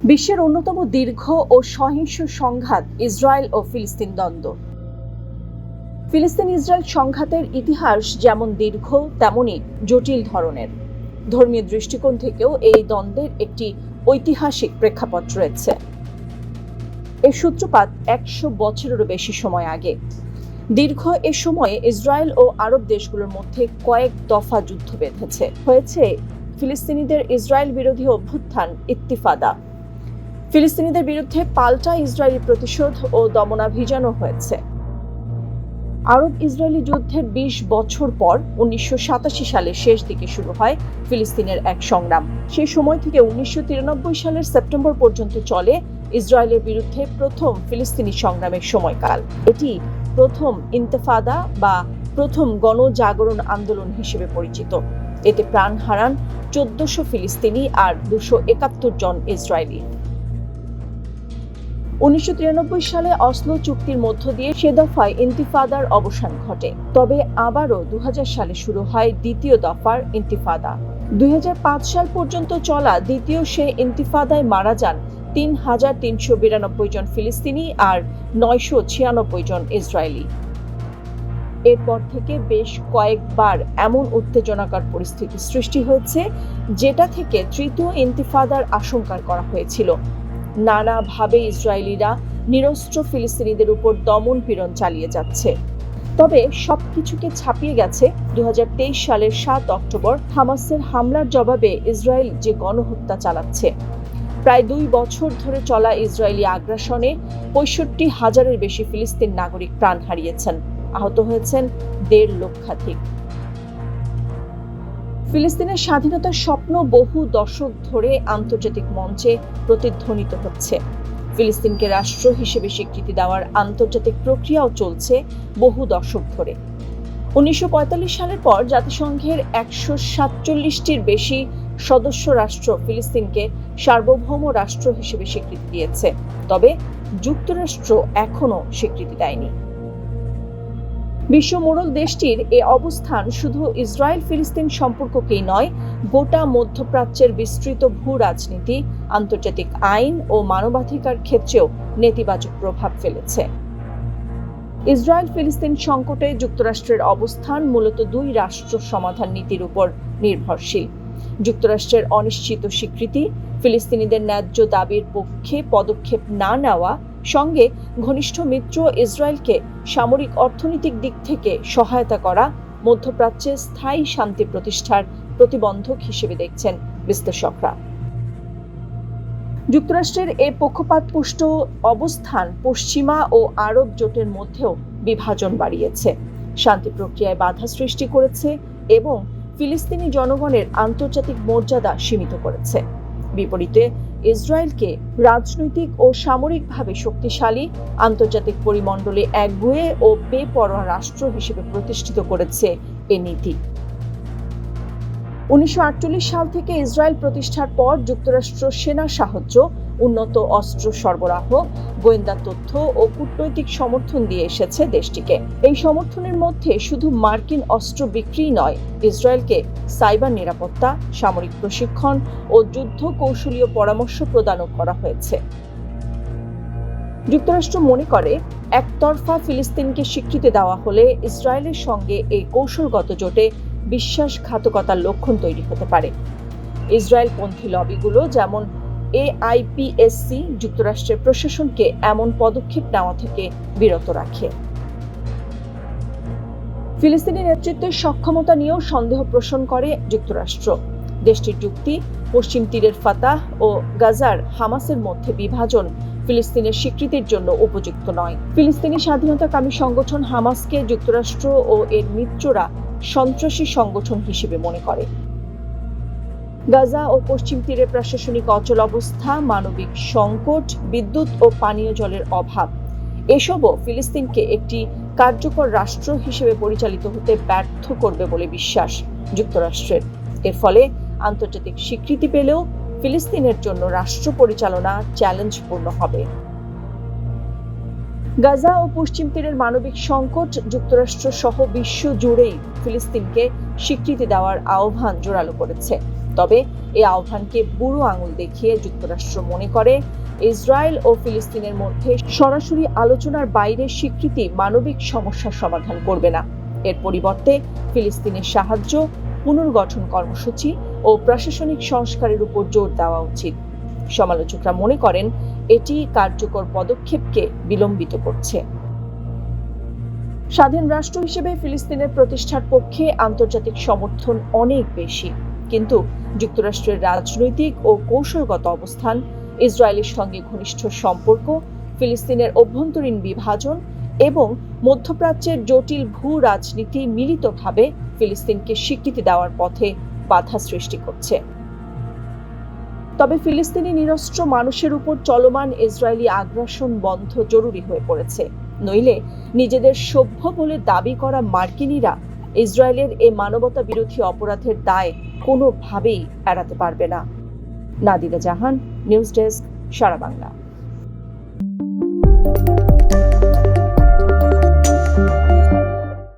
বিশ্বের অন্যতম দীর্ঘ ও সহিংস সংঘাত ইসরায়েল ও ফিলিস্তিন দ্বন্দ্ব। ফিলিস্তিন ইসরায়েল সংঘাতের ইতিহাস যেমন দীর্ঘ, তেমনই জটিল ধরনের। ধর্মীয় দৃষ্টিকোণ থেকেও এই দ্বন্দ্বের একটি ঐতিহাসিক প্রেক্ষাপট রয়েছে। এর সূত্রপাত একশো বছরেরও বেশি সময় আগে। দীর্ঘ এ সময়ে ইসরায়েল ও আরব দেশগুলোর মধ্যে কয়েক দফা যুদ্ধ বেঁধেছে। হয়েছে ফিলিস্তিনিদের ইসরায়েল বিরোধী অভ্যুত্থান ইত্তিফাদা। ফিলিস্তিনিদের বিরুদ্ধে পাল্টা ইসরায়েলি প্রতিশোধ ও দমনাভিযানও হয়েছে। আরব ইসরায়েলি যুদ্ধের ২০ বছর পর উনিশশো সালের শেষ দিকে শুরু হয় ফিলিস্তিনের এক সংগ্রাম। সেই সময় থেকে উনিশশো তিরানব্বই সালের সেপ্টেম্বর পর্যন্ত চলে ইসরায়েলের বিরুদ্ধে প্রথম ফিলিস্তিনি সংগ্রামের সময়কাল। এটি প্রথম ইন্তেফাদা বা প্রথম গণজাগরণ আন্দোলন হিসেবে পরিচিত। এতে প্রাণ হারান চোদ্দশো ফিলিস্তিনি আর দুশো একাত্তর জন ইসরায়েলি। উনিশশো তিরানব্বই সালে অসলো চুক্তির মধ্য দিয়ে সে দফায় ইন্তিফাদার অবসান ঘটে। তবে আবারও দু হাজার সালে শুরু হয় দ্বিতীয় দফার ইন্তিফাদা। দু হাজার পাঁচ সাল পর্যন্ত চলা দ্বিতীয় সে ইন্তিফাদায় মারা যান তিন হাজার তিনশো বিরানব্বই জন ফিলিস্তিনি আর নয়শো ছিয়ানব্বই জন ইসরায়েলি। এরপর থেকে বেশ কয়েকবার এমন উত্তেজনাকর পরিস্থিতি সৃষ্টি হয়েছে, যেটা থেকে তৃতীয় ইন্তিফাদার আশঙ্কা করা হয়েছিল। নানাভাবে ইসরায়েলিরা নিরস্ত্র ফিলিস্তিনিদের উপর দমন পীড়ন চালিয়ে যাচ্ছে। তবে সব কিছুকে ছাপিয়ে গেছে দু হাজার তেইশ সালের সাত অক্টোবর হামাসের হামলার জবাবে ইসরায়েল যে গণহত্যা চালাচ্ছে। প্রায় দুই বছর ধরে চলা ইসরায়েলি আগ্রাসনে পঁয়ষট্টি হাজারের বেশি ফিলিস্তিন নাগরিক প্রাণ হারিয়েছেন। আহত হয়েছেন দেড় লক্ষাধিক। ফিলিস্তিনের স্বাধীনতার স্বপ্ন বহু দশক ধরে আন্তর্জাতিক মঞ্চে প্রতিধ্বনিত হচ্ছে। ফিলিস্তিনকে রাষ্ট্র হিসেবে স্বীকৃতি দেওয়ার আন্তর্জাতিক প্রক্রিয়াও চলছে বহু দশক ধরে। উনিশশো পঁয়তাল্লিশ সালের পর জাতিসংঘের একশো সাতচল্লিশটির বেশি সদস্য রাষ্ট্র ফিলিস্তিনকে সার্বভৌম রাষ্ট্র হিসেবে স্বীকৃতি দিয়েছে। তবে যুক্তরাষ্ট্র এখনও স্বীকৃতি দেয়নি। বিশ্ব দেশটির এ অবস্থান শুধু ইসরায়েল ফিলিস্তিন সম্পর্ককেই নয়, গোটা মধ্যপ্রাচ্যের বিস্তৃত ভূ রাজনীতি, আন্তর্জাতিক আইন ও মানবাধিকার ক্ষেত্রেও নেতিবাচক প্রভাব ফেলেছে। ইসরায়েল ফিলিস্তিন সংকটে যুক্তরাষ্ট্রের অবস্থান মূলত দুই রাষ্ট্র সমাধান নীতির উপর নির্ভরশীল। যুক্তরাষ্ট্রের অনিশ্চিত স্বীকৃতি, ফিলিস্তিনিদের ন্যায্য দাবির পক্ষে পদক্ষেপ না নেওয়া সঙ্গে ঘনিষ্ঠ মিত্র ইসরায়েলকে সামরিক অর্থনৈতিক দিক থেকে সহায়তা করা মধ্যপ্রাচ্যে স্থায়ী শান্তি প্রতিষ্ঠার প্রতিবন্ধক হিসেবে দেখছেন বিশ্লেষকরা। যুক্তরাষ্ট্রের এ পক্ষপাতপুষ্ট অবস্থান পশ্চিমা ও আরব জোটের মধ্যেও বিভাজন বাড়িয়েছে। শান্তি প্রক্রিয়ায় বাধা সৃষ্টি করেছে এবং ফিলিস্তিনি জনগণের আন্তর্জাতিক মর্যাদা সীমিত করেছে। বিপরীতে ইসরায়েলকে রাজনৈতিক ও সামরিকভাবে শক্তিশালী আন্তর্জাতিক পরিমণ্ডলে একগুয়ে ও বেপরোয়া রাষ্ট্র হিসেবে প্রতিষ্ঠিত করেছে এ নীতি। উনিশশো সাল থেকে ইসরায়েল প্রতিষ্ঠার পর যুক্তরাষ্ট্র সেনা সাহায্য, উন্নত অস্ত্র সরবরাহ, গোয়েন্দা তথ্য ও কূটনৈতিক সমর্থন দিয়ে এসেছে দেশটিকে। এই সমর্থনের মধ্যে শুধু মার্কিন অস্ত্র বিক্রি নয়, ইসরায়েলকে সাইবার নিরাপত্তা, সামরিক প্রশিক্ষণ ও যুদ্ধ কৌশলীয় পরামর্শ প্রদানও করা হয়েছে। যুক্তরাষ্ট্র মনে করে, একতরফা ফিলিস্তিনকে স্বীকৃতি দেওয়া হলে ইসরায়েলের সঙ্গে এই কৌশলগত জোটে বিশ্বাসঘাতকতার লক্ষণ তৈরি হতে পারে। ইসরায়েলপন্থী লবিগুলো যেমন এআইপিএসসি যুক্তরাষ্ট্রের প্রশাসনকে এমন পদক্ষেপ নেওয়া থেকে বিরত রাখে। ফিলিস্তিনি নেতৃত্বের সক্ষমতা নিয়েও সন্দেহ পোষণ করে যুক্তরাষ্ট্র। দেশটির যুক্তি, পশ্চিম তীরের ফাতাহ ও গাজার হামাসের মধ্যে বিভাজন ফিলিস্তিনের স্বীকৃতির জন্য উপযুক্ত নয়। ফিলিস্তিনি স্বাধীনতাকামী সংগঠন হামাসকে যুক্তরাষ্ট্র ও এর মিত্ররা সন্ত্রাসী সংগঠন হিসেবে মনে করে। গাজা ও পশ্চিম তীরে প্রশাসনিক অচল অবস্থা, মানবিক সংকট, বিদ্যুৎ ও পানীয় জলের অভাব, এসবও ফিলিস্তিনকে একটি কার্যকর রাষ্ট্র হিসেবে পরিচালিত হতে ব্যর্থ করবে বলে বিশ্বাস যুক্তরাষ্ট্রের। এর ফলে আন্তর্জাতিক স্বীকৃতি পেলেও ফিলিস্তিনের জন্য রাষ্ট্র পরিচালনা চ্যালেঞ্জপূর্ণ হবে। গাজা ও পশ্চিম তীরের মানবিক সংকট যুক্তরাষ্ট্র সহ বিশ্ব জুড়েই ফিলিস্তিনকে স্বীকৃতি দেওয়ার আহ্বান জোরালো করেছে। তবে এই আহ্বানকে বুড়ো আঙুল দেখিয়ে যুক্তরাষ্ট্র মনে করে, ইসরায়েল ও ফিলিস্তিনের মধ্যে সরাসরি আলোচনার বাইরে স্বীকৃতি মানবিক সমস্যার সমাধান করবে না। এর পরিবর্তে ফিলিস্তিনের সাহায্য, পুনর্গঠন কর্মসূচি ও প্রশাসনিক সংস্কারের উপর জোর দেওয়া উচিত। সমালোচকরা মনে করেন এটি কার্যকর পদক্ষেপকে বিলম্বিত করছে। স্বাধীন রাষ্ট্র হিসেবে ফিলিস্তিনের প্রতিষ্ঠার পক্ষে আন্তর্জাতিক সমর্থন অনেক বেশি। কিন্তু যুক্তরাষ্ট্রের রাজনৈতিক ও কৌশলগত অবস্থান, ইসরায়েলের সঙ্গে ঘনিষ্ঠ সম্পর্ক, ফিলিস্তিনের অভ্যন্তরীণ বিভাজন এবং মধ্যপ্রাচ্যের জটিল ভূ রাজনীতি মিলিতভাবে ফিলিস্তিনকে স্বীকৃতি দেওয়ার পথে বাধা সৃষ্টি করছে। তবে ফিলিস্তিনি নিরস্ত্র মানুষের উপর চলমান ইসরায়েলি আগ্রাসন বন্ধ জরুরি হয়ে পড়েছে। নইলে নিজেদের সভ্য বলে দাবি করা মার্কিনীরা ইসরায়েলের এ মানবতা বিরোধী অপরাধের দায় কোনোভাবেই এড়াতে পারবে না। Nadira Jahan, news desk, Sara Bangla.